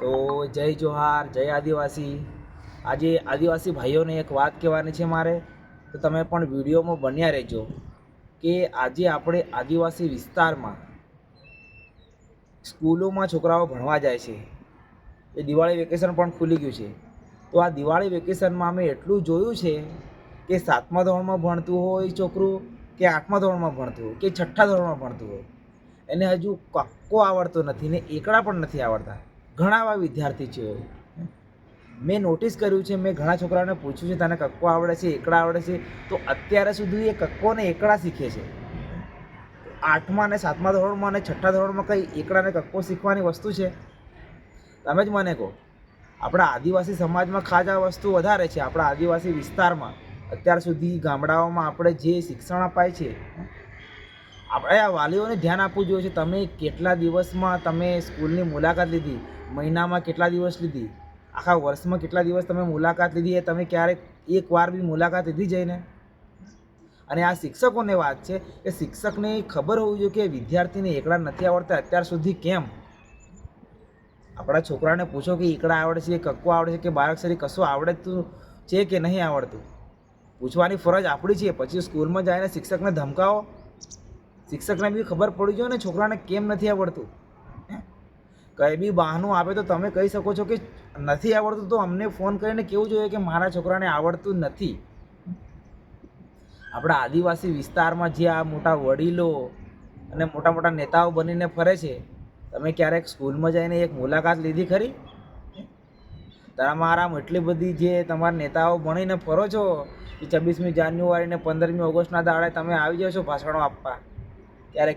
તો જય જોહાર, જય આદિવાસી. આજે આદિવાસી ભાઈઓને એક વાત કહેવાની છે મારે. તો તમે પણ વિડીયોમાં બન્યા રહેજો કે આજે આપણે આદિવાસી વિસ્તારમાં સ્કૂલોમાં છોકરાઓ ભણવા જાય છે. એ દિવાળી વેકેશન પણ ખુલી ગયું છે. તો આ દિવાળી વેકેશનમાં અમે એટલું જોયું છે કે સાતમા ધોરણમાં ભણતું હોય છોકરું, કે આઠમા ધોરણમાં ભણતું હોય કે છઠ્ઠા ધોરણમાં ભણતું હોય. એને હજુ કક્કો આવડતો નથી ને એકડા પણ નથી આવડતા. ઘણા એવા વિદ્યાર્થી છે. મેં નોટિસ કર્યું છે, મેં ઘણા છોકરાઓને પૂછ્યું છે, તને કક્કો આવડે છે એકડા આવડે છે? તો અત્યારે સુધી એ કક્કો ને એકડા શીખે છે. આઠમા અને સાતમા ધોરણમાં અને છઠ્ઠા ધોરણમાં કંઈ એકડા ને કક્કો શીખવાની વસ્તુ છે? તમે જ મને કહો. આપણા આદિવાસી સમાજમાં ખાસ આ વસ્તુ વધારે છે, આપણા આદિવાસી વિસ્તારમાં. અત્યાર સુધી ગામડાઓમાં આપણે જે શિક્ષણ અપાય છે આપણે આ વાલીઓને ધ્યાન આપવું જોઈએ છે. તમે કેટલા દિવસમાં તમે સ્કૂલની મુલાકાત લીધી? મહિનામાં કેટલા દિવસ લીધી? આખા વર્ષમાં કેટલા દિવસ તમે મુલાકાત લીધી એ તમે ક્યારેક એકવાર બી મુલાકાત લીધી જઈને? અને આ શિક્ષકોને વાત છે કે શિક્ષકને ખબર હોવી જોઈએ કે વિદ્યાર્થીને એકલા નથી આવડતા અત્યાર સુધી કેમ? આપણા છોકરાને પૂછો કે એકડા આવડે છે, કક્કો આવડે છે કે બારાક્ષરી કશું આવડતું છે કે નહીં આવડતું? પૂછવાની ફરજ આપણી છે. પછી સ્કૂલમાં જઈને શિક્ષકને ધમકાવો. શિક્ષકને બી ખબર પડી જોઈએ ને છોકરાને કેમ નથી આવડતું? કંઈ બી બહાનું આપે તો તમે કહી શકો છો કે નથી આવડતું તો અમને ફોન કરીને કેવું જોઈએ કે મારા છોકરાને આવડતું નથી. આપણા આદિવાસી વિસ્તારમાં જે આ મોટા વડીલો અને મોટા મોટા નેતાઓ બનીને ફરે છે, તમે ક્યારેક સ્કૂલમાં જઈને એક મુલાકાત લીધી ખરી? તમારા એટલી બધી જે તમારા નેતાઓ ભણીને ફરો છો કે છવ્વીસમી જાન્યુઆરી ને પંદરમી ઓગસ્ટના દાડે તમે આવી જાઓ છો ભાષણો આપવા. ત્યારે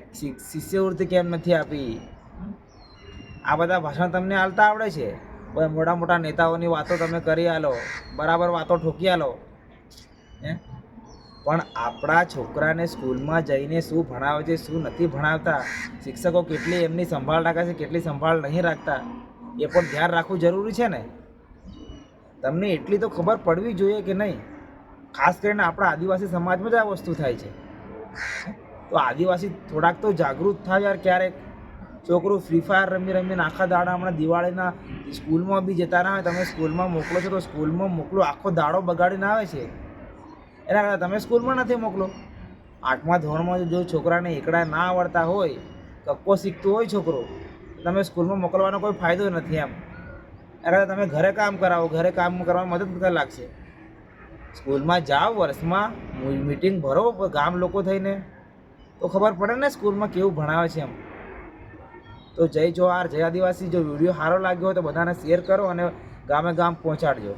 શિષ્યવૃત્તિ કેમ નથી આપી? આ બધા ભાષણ તમને હાલતા આવડે છે? પણ મોટા મોટા નેતાઓની વાતો તમે કરી આલો, બરાબર વાતો ઠોકી આલો. હે? પણ આપણા છોકરાને સ્કૂલમાં જઈને શું ભણાવે છે, શું નથી ભણાવતા? શિક્ષકો કેટલી એમની સંભાળ રાખે છે, કેટલી સંભાળ નહીં રાખતા? એ પણ ધ્યાન રાખવું જરૂરી છે ને? તમને એટલી તો ખબર પડવી જોઈએ કે નહીં? ખાસ કરીને આપણા આદિવાસી સમાજમાં જ આ વસ્તુ થાય છે. તો આદિવાસી થોડાક તો જાગૃત થાય યાર ક્યારેક. છોકરું ફ્રી ફાયર રમી રમીને આખા દાડા હમણાં દિવાળીના સ્કૂલમાં બી જતા ના તમે સ્કૂલમાં મોકલો છો તો સ્કૂલમાં મોકલો, આખો દાડો બગાડીને આવે છે. એના કરતાં તમે સ્કૂલમાં નથી મોકલો. આઠમા ધોરણમાં જો છોકરાને એકડા ના આવડતા હોય, કક્કો શીખતો હોય છોકરો, તમે સ્કૂલમાં મોકલવાનો કોઈ ફાયદો નથી એમ. એના તમે ઘરે કામ કરાવો, ઘરે કામ કરવામાં મદદ કરવા લાગશે. સ્કૂલમાં જાઓ, વર્ષમાં મીટિંગ ભરો, ગામ લોકો થઈને. તો ખબર પડે ને સ્કૂલમાં કેવું ભણાવે છે એમ. તો જય જોહાર જય આદિવાસી, જો વીડિયો સારો લાગ્યો હોય તો બધાને શેર કરો અને ગામે ગામ પહોંચાડજો.